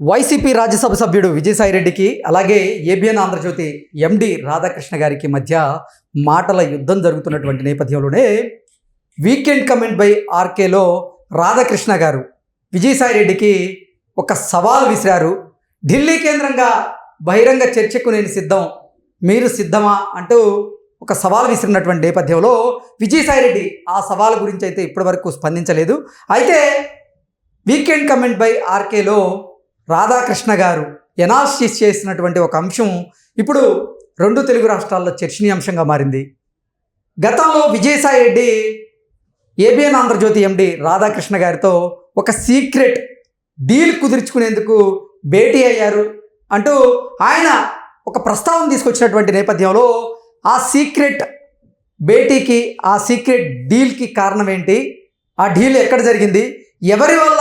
YCP Rajya Sabha సభ్యుడు విజయసాయిరెడ్డికి అలాగే ABN Andhrajyothi MD Radhakrishna గారికి మధ్య మాటల యుద్ధం జరుగుతున్నటువంటి నేపథ్యంలోనే వీకెండ్ కమెంట్ బై ఆర్కేలో రాధాకృష్ణ గారు విజయసాయిరెడ్డికి ఒక సవాల్ విసిరారు. ఢిల్లీ కేంద్రంగా బహిరంగ చర్చకు నేను సిద్ధం మీరు సిద్ధమా అంటూ ఒక సవాల్ విసిరినటువంటి నేపథ్యంలో విజయసాయిరెడ్డి ఆ సవాల్ గురించి అయితే ఇప్పటివరకు స్పందించలేదు. అయితే వీకెండ్ కమెంట్ బై ఆర్కేలో రాధాకృష్ణ గారు ఎనాలిసిస్ చేసినటువంటి ఒక అంశం ఇప్పుడు రెండు తెలుగు రాష్ట్రాల్లో చర్చనీయాంశంగా మారింది. గతంలో విజయసాయి రెడ్డి ఏబిఎన్ ఆంధ్రజ్యోతి ఎండి రాధాకృష్ణ గారితో ఒక సీక్రెట్ డీల్ కుదుర్చుకునేందుకు భేటీ అయ్యారు అంటూ ఆయన ఒక ప్రస్తావన తీసుకొచ్చినటువంటి నేపథ్యంలో ఆ సీక్రెట్ భేటీకి ఆ సీక్రెట్ డీల్కి కారణం ఏంటి? ఆ డీల్ ఎక్కడ జరిగింది? ఎవరి వల్ల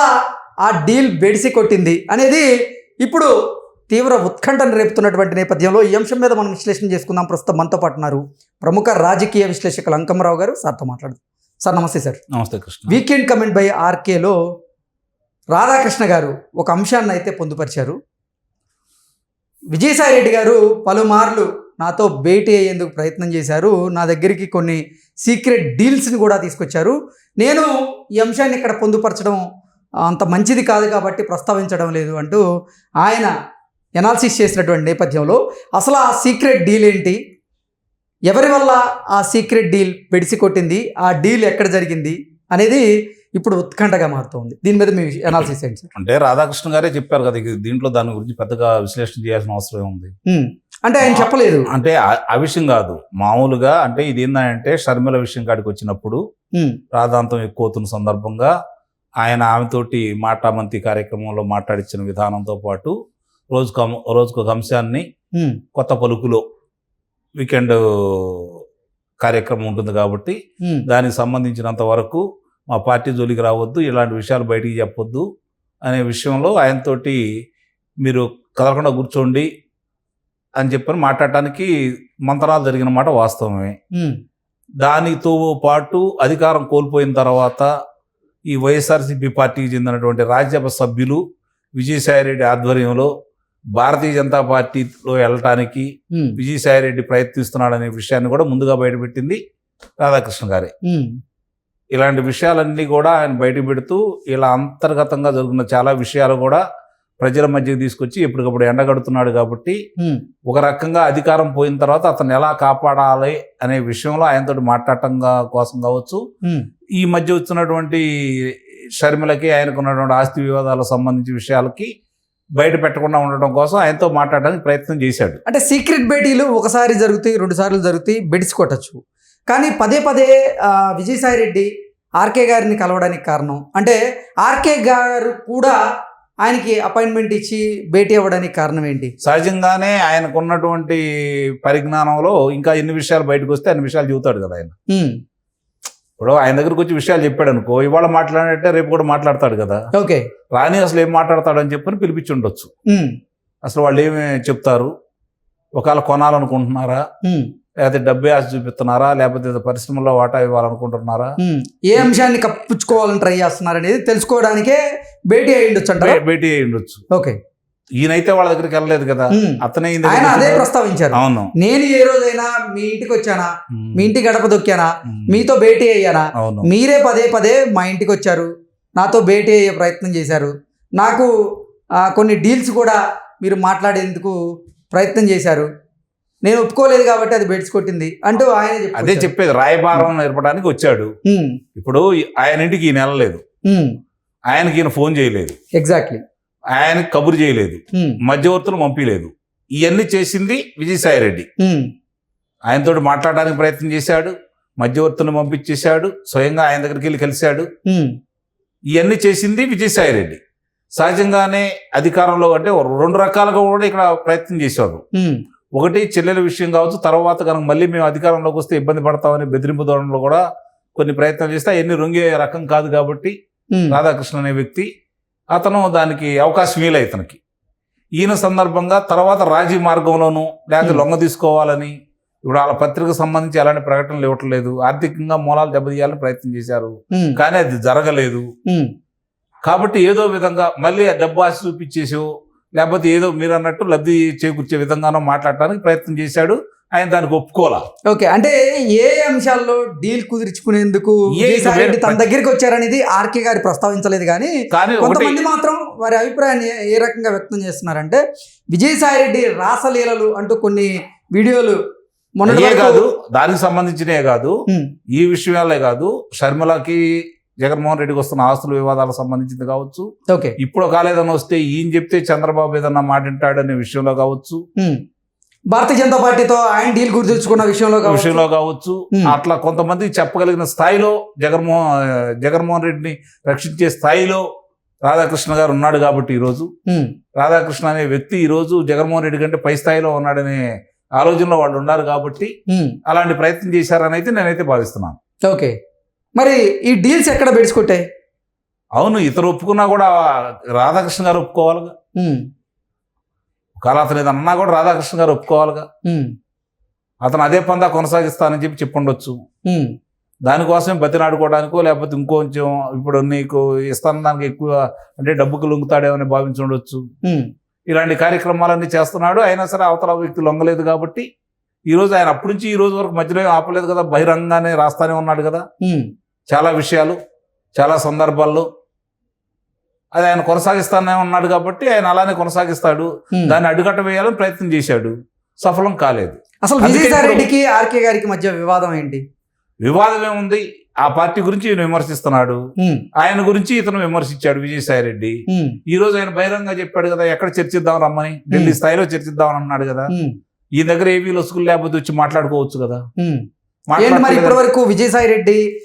ఆ డీల్ బెడిసి కొట్టింది అనేది ఇప్పుడు తీవ్ర ఉత్కంఠను రేపుతున్నటువంటి నేపథ్యంలో ఈ అంశం మీద మనం విశ్లేషణ చేసుకుందాం. ప్రస్తుతం మనతో పాటు ఉన్నారు ప్రముఖ రాజకీయ విశ్లేషకులు అంకమరావు గారు. సార్తో మాట్లాడు సార్ నమస్తే సార్. నమస్తే కృష్ణ. వీకెండ్ కమెంట్ బై ఆర్కేలో రాధాకృష్ణ గారు ఒక అంశాన్ని అయితే పొందుపరిచారు. విజయసాయి రెడ్డి గారు పలుమార్లు నాతో భేటీ అయ్యేందుకు ప్రయత్నం చేశారు. నా దగ్గరికి కొన్ని సీక్రెట్ డీల్స్ని కూడా తీసుకొచ్చారు. నేను ఈ అంశాన్ని ఇక్కడ పొందుపరచడం అంత మంచిది కాదు కాబట్టి ప్రస్తావించడం లేదు అంటూ ఆయన ఎనాలిసిస్ చేసినటువంటి నేపథ్యంలో అసలు ఆ సీక్రెట్ డీల్ ఏంటి? ఎవరి వల్ల ఆ సీక్రెట్ డీల్ పెడిసి కొట్టింది ఆ డీల్ ఎక్కడ జరిగింది? అనేది ఇప్పుడు ఉత్కంఠగా మారుతోంది. దీని మీద మీ ఎనాలిసిస్ ఏంటి సార్? అంటే రాధాకృష్ణ గారే చెప్పారు కదా దీంట్లో దాని గురించి పెద్దగా విశ్లేషణ చేయాల్సిన అవసరం ఉంది. అంటే ఆయన చెప్పలేదు. అంటే ఆ- విషయం కాదు. మామూలుగా అంటే ఇది ఏంటంటే షర్మిల విషయం కాడికి వచ్చినప్పుడు రాధాంతం ఎక్కువ అవుతున్న సందర్భంగా ఆయన ఆమెతోటి మాటామంతి కార్యక్రమంలో మాట్లాడించిన విధానంతో పాటు రోజుకు రోజుకు ఒక అంశాన్ని కొత్త పలుకులో వీకెండ్ కార్యక్రమం ఉంటుంది కాబట్టి దానికి సంబంధించినంత వరకు మా పార్టీ జోలికి రావద్దు ఇలాంటి విషయాలు బయటికి చెప్పొద్దు అనే విషయంలో ఆయనతోటి మీరు కదలకుండా కూర్చోండి అని చెప్పని మాట్లాడటానికి మంతనాలు జరిగిన మాట వాస్తవమే. దానితో పాటు అధికారం కోల్పోయిన తర్వాత ఈ వైఎస్ఆర్సీపీ పార్టీకి చెందినటువంటి రాజ్యసభ సభ్యులు విజయసాయిరెడ్డి ఆధ్వర్యంలో భారతీయ జనతా పార్టీలో వెళ్ళటానికి విజయసాయిరెడ్డి ప్రయత్నిస్తున్నాడనే విషయాన్ని కూడా ముందుగా బయటపెట్టింది రాధాకృష్ణ గారే. ఇలాంటి విషయాలన్నీ కూడా ఆయన బయట పెడుతూ ఇలా అంతర్గతంగా జరుగుతున్న చాలా విషయాలు కూడా ప్రజల మధ్యకి తీసుకొచ్చి ఎప్పటికప్పుడు ఎండగడుతున్నాడు కాబట్టి ఒక రకంగా అధికారం పోయిన తర్వాత అతను ఎలా కాపాడాలి అనే విషయంలో ఆయనతో మాట్లాడటం కోసం కావచ్చు. ఈ మధ్య వచ్చినటువంటి షర్మిలకి ఆయనకు ఉన్నటువంటి ఆస్తి వివాదాలకు సంబంధించి విషయాలకి బయట పెట్టకుండా ఉండటం కోసం ఆయనతో మాట్లాడడానికి ప్రయత్నం చేశాడు. అంటే సీక్రెట్ భేటీలు ఒకసారి జరుగుతాయి రెండు సార్లు జరుగుతాయి బెడిసి కొట్టచ్చు. కానీ పదే పదే ఆ, విజయసాయి రెడ్డి ఆర్కే గారిని కలవడానికి కారణం. అంటే ఆర్కే గారు కూడా ఆయనకి అపాయింట్మెంట్ ఇచ్చి భేటీ అవ్వడానికి కారణం ఏంటి? సహజంగానే ఆయనకు ఉన్నటువంటి పరిజ్ఞానంలో ఇంకా ఎన్ని విషయాలు బయటకు వస్తే అన్ని విషయాలు చెబుతాడు కదా ఆయన. ఇప్పుడు ఆయన దగ్గరకు వచ్చి విషయాలు చెప్పాడు అనుకో ఇవాళ మాట్లాడినట్టే రేపు కూడా మాట్లాడతాడు కదా. ఓకే. రాని అసలు ఏం మాట్లాడతాడు అని చెప్పని పిలిపించి ఉండొచ్చు అసలు వాళ్ళు ఏమి చెప్తారు? ఒకవేళ కొనాలనుకుంటున్నారా? లేకపోతే డబ్బే ఆశ చూపిస్తున్నారా? లేకపోతే పరిశ్రమలో వాటా ఇవ్వాలనుకుంటున్నారా. ఏ అంశాన్ని కప్పించుకోవాలని ట్రై చేస్తున్నారు అనేది తెలుసుకోవడానికే భేటీ అయి ఉండొచ్చు అంటారా? బే- భేటీ అయి ఉండొచ్చు. ఓకే. ఈయనైతే వాళ్ళ దగ్గరికి వెళ్ళలేదు కదా. అతనే ఆయన అదే. ప్రస్తావించారు. అవును. నేను ఏ రోజైనా మీ ఇంటికి వచ్చానా. మీ ఇంటి గడప దొక్కానా. మీతో భేటీ అయ్యానా? అవును. మీరే పదే పదే మా ఇంటికి వచ్చారు. నాతో భేటీ అయ్యే ప్రయత్నం చేశారు. నాకు కొన్ని డీల్స్ కూడా మీరు మాట్లాడేందుకు ప్రయత్నం చేశారు. నేను ఒప్పుకోలేదు కాబట్టి అది బెడ్స్ కొట్టింది అంటూ ఆయన అదే చెప్పేది రాయబారం నేర్పడానికి వచ్చాడు. ఇప్పుడు ఆయన ఇంటికి ఈయన వెళ్ళలేదు. ఆయనకి ఈయన ఫోన్ చేయలేదు. ఎగ్జాక్ట్లీ ఆయనకి కబురు చేయలేదు. మధ్యవర్తులు పంపించలేదు ఇవన్నీ చేసింది విజయసాయి రెడ్డి. ఆయనతోటి మాట్లాడడానికి ప్రయత్నం చేశాడు. మధ్యవర్తులను పంపించేశాడు. స్వయంగా ఆయన దగ్గరికి వెళ్ళి కలిశాడు. ఇవన్నీ చేసింది విజయసాయి రెడ్డి. సహజంగానే అధికారంలో అంటే రెండు రకాలుగా కూడా ఇక్కడ ప్రయత్నం చేశాడు ఒకటి చెల్లెల విషయం కావచ్చు తర్వాత కనుక మళ్ళీ మేము అధికారంలోకి వస్తే ఇబ్బంది పడతామని బెదిరింపు ధోరణిలో కూడా కొన్ని ప్రయత్నాలు చేస్తే అవన్నీ రొంగే రకం కాదు కాబట్టి రాధాకృష్ణ అనే వ్యక్తి అతను దానికి అవకాశం వీలే ఇతనికి ఈయన సందర్భంగా తర్వాత రాజీ మార్గంలోనూ లేకపోతే. లొంగ తీసుకోవాలని ఇప్పుడు వాళ్ళ పత్రికకు సంబంధించి ఎలాంటి ప్రకటనలు ఇవ్వట్లేదు ఆర్థికంగా మూలాలు దెబ్బతీయాలని ప్రయత్నం చేశారు. కానీ అది జరగలేదు. కాబట్టి ఏదో విధంగా మళ్ళీ ఆ డబ్బు ఆశ చూపించేసో లేకపోతే ఏదో మీరు అన్నట్టు లబ్ధి చేకూర్చే విధంగానో మాట్లాడటానికి ప్రయత్నం చేశాడు. ఆయన దానికి ఒప్పుకోలా. ఓకే అంటే ఏ అంశాల్లో డీల్ కుదుర్చుకునేందుకు రెడ్డి తన దగ్గరికి వచ్చారనేది ఆర్కే గారు ప్రస్తావించలేదు కానీ కొంతమంది మాత్రం వారి అభిప్రాయాన్ని ఏ- రకంగా వ్యక్తం చేస్తున్నారంటే విజయసాయి రెడ్డి రాసలీలలు అంటూ కొన్ని వీడియోలు వరకు- కాదు దానికి సంబంధించినే కాదు. ఈ విషయాలే కాదు. షర్మిలకి జగన్మోహన్ రెడ్డికి వస్తున్న ఆస్తుల వివాదాలకు సంబంధించింది కావచ్చు ఓకే ఇప్పుడు కాలేదని వస్తే ఈయన చెప్తే చంద్రబాబు ఏదన్నా మాట వింటాడనే విషయంలో కావచ్చు. భారతీయ జనతా పార్టీతో ఆయన డీల్ కుదుర్చుకున్న విషయంలో. విషయంలో కావచ్చు. అట్లా కొంతమంది చెప్పగలిగిన స్థాయిలో జగన్మోహన్ జగన్మోహన్ రెడ్డిని రక్షించే స్థాయిలో రాధాకృష్ణ గారు ఉన్నాడు కాబట్టి ఈరోజు రాధాకృష్ణ అనే వ్యక్తి ఈరోజు జగన్మోహన్ రెడ్డి కంటే పై స్థాయిలో ఉన్నాడనే ఆలోచనలో వాళ్ళు ఉన్నారు కాబట్టి. అలాంటి ప్రయత్నం చేశారని అయితే నేనైతే భావిస్తున్నాను ఓకే మరి ఈ డీల్స్ ఎక్కడ బెడిచుకొట్టాయి అవును ఇతరు ఒప్పుకున్నా కూడా రాధాకృష్ణ గారు ఒప్పుకోవాలిగా. ఒకవేళ అతను అన్నా కూడా రాధాకృష్ణ గారు ఒప్పుకోవాలిగా. అతను అదే పందా కొనసాగిస్తానని చెప్పి చెప్పుండొచ్చు. దానికోసమే బతినాడుకోవడానికో లేకపోతే ఇంకొంచెం ఇప్పుడు నీకు ఇస్తాను దానికి ఎక్కువ అంటే డబ్బుకు లొంగుతాడేమని భావించి ఉండొచ్చు. ఇలాంటి కార్యక్రమాలన్నీ చేస్తున్నాడు. అయినా సరే అవతల వ్యక్తి లొంగలేదు కాబట్టి ఈ రోజు ఆయన అప్పటి నుంచి ఈ రోజు వరకు మధ్యలో ఏం ఆపలేదు కదా బహిరంగానే రాస్తానే ఉన్నాడు కదా. చాలా విషయాలు చాలా సందర్భాల్లో. అది ఆయన కొనసాగిస్తానే ఉన్నాడు కాబట్టి ఆయన అలానే కొనసాగిస్తాడు. దాన్ని అడ్డుకట్ట వేయాలని ప్రయత్నం చేశాడు. సఫలం కాలేదు. అసలు అందుకే విజయసాయి ఇప్పుడు- రెడ్డికి ఆర్కే గారికి మధ్య వివాదం ఏంటి? వివాదం ఏముంది ఆ పార్టీ గురించి ఈయన విమర్శిస్తున్నాడు. ఆయన గురించి ఇతను విమర్శించాడు విజయసాయి రెడ్డి. ఉమ్, ఈ రోజు ఆయన బహిరంగ చెప్పాడు కదా ఎక్కడ చర్చిద్దాం రమ్మని ఢిల్లీ స్థాయిలో చర్చిద్దాం అని అన్నాడు కదా. ఈ దగ్గర ఏమీ లొసుగులు లేకపోతే వచ్చి మాట్లాడుకోవచ్చు కదా. మరి కదా. ఇప్పటి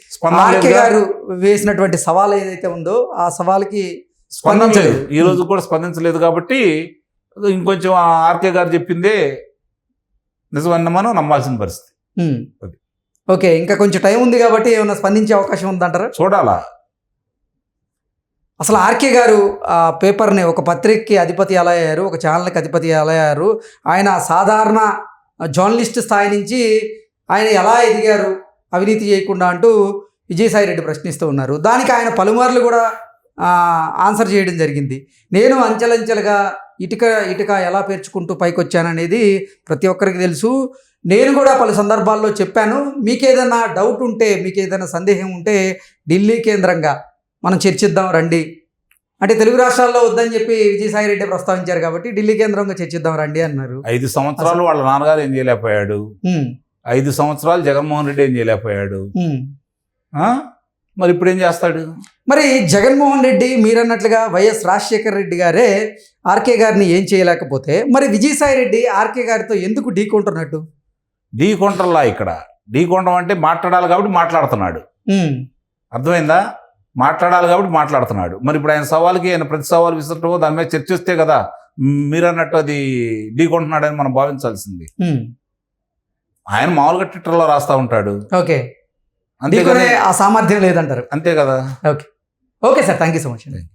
ఆర్కే. గారు వేసినటువంటి సవాల్ ఏదైతే ఉందో ఆ సవాల్కి స్పందించలేదు. ఈ రోజు కూడా స్పందించలేదు కాబట్టి ఇంకొంచెం ఆ ఆర్కే గారు చెప్పిందే నిజమన్న మనం నమ్మాల్సిన పరిస్థితి. ఓకే ఇంకా కొంచెం టైం ఉంది కాబట్టి ఏమైనా స్పందించే అవకాశం ఉందంటారా చూడాలా అసలు ఆర్కే గారు ఆ పేపర్ని ఒక పత్రికకి అధిపతి ఎలా అయ్యారు ఒక ఛానల్కి అధిపతి ఎలా అయ్యారు ఆయన సాధారణ జర్నలిస్ట్ స్థాయి నుంచి ఆయన ఎలా ఎదిగారు అవినీతి చేయకుండా అంటూ విజయసాయి రెడ్డి ప్రశ్నిస్తూ ఉన్నారు. దానికి ఆయన పలుమార్లు కూడా ఆన్సర్ చేయడం జరిగింది. నేను అంచెలంచెలుగా ఇటుక ఇటుక ఎలా పేర్చుకుంటూ పైకి వచ్చాననేది ప్రతి ఒక్కరికి తెలుసు. నేను కూడా పలు సందర్భాల్లో చెప్పాను. మీకు ఏదైనా డౌట్ ఉంటే మీకు ఏదైనా సందేహం ఉంటే ఢిల్లీ కేంద్రంగా మనం చర్చిద్దాం రండి. అంటే తెలుగు రాష్ట్రాల్లో వద్దని చెప్పి విజయసాయి రెడ్డి ప్రస్తావించారు కాబట్టి ఢిల్లీ కేంద్రంగా చర్చిద్దాం రండి అన్నారు. ఐదు సంవత్సరాలు వాళ్ళ నాన్నగారు ఏం చేయలేకపోయాడు. ఐదు సంవత్సరాలు జగన్మోహన్ రెడ్డి ఏం చేయలేకపోయాడు? మరి ఇప్పుడు ఏం చేస్తాడు? మరి జగన్మోహన్ రెడ్డి మీరన్నట్లుగా వైఎస్ రాజశేఖర్ రెడ్డి గారే ఆర్కే గారిని ఏం చేయలేకపోతే మరి విజయసాయి రెడ్డి ఆర్కే గారితో ఎందుకు ఢీకొంటున్నట్టు ఢీ కొంటల్లా ఇక్కడ? ఢీ కొండం అంటే మాట్లాడాలి కాబట్టి మాట్లాడుతున్నాడు. అర్థమైందా? మాట్లాడాలి కాబట్టి మాట్లాడుతున్నాడు. మరి ఇప్పుడు ఆయన సవాల్కి ఆయన ప్రతి సవాల్ విసరటమో దాని మీద చర్చిస్తే కదా మ్, మీరు అన్నట్టు అది ఢీ కొంటున్నాడని మనం భావించాల్సింది. ఆయన మామూలుగా ట్విట్టర్లో రాస్తా ఉంటాడు. ఓకే. అంతే ఆ సామర్థ్యం లేదంటారు. అంతే కదా. Okay. Sir. Thank you so much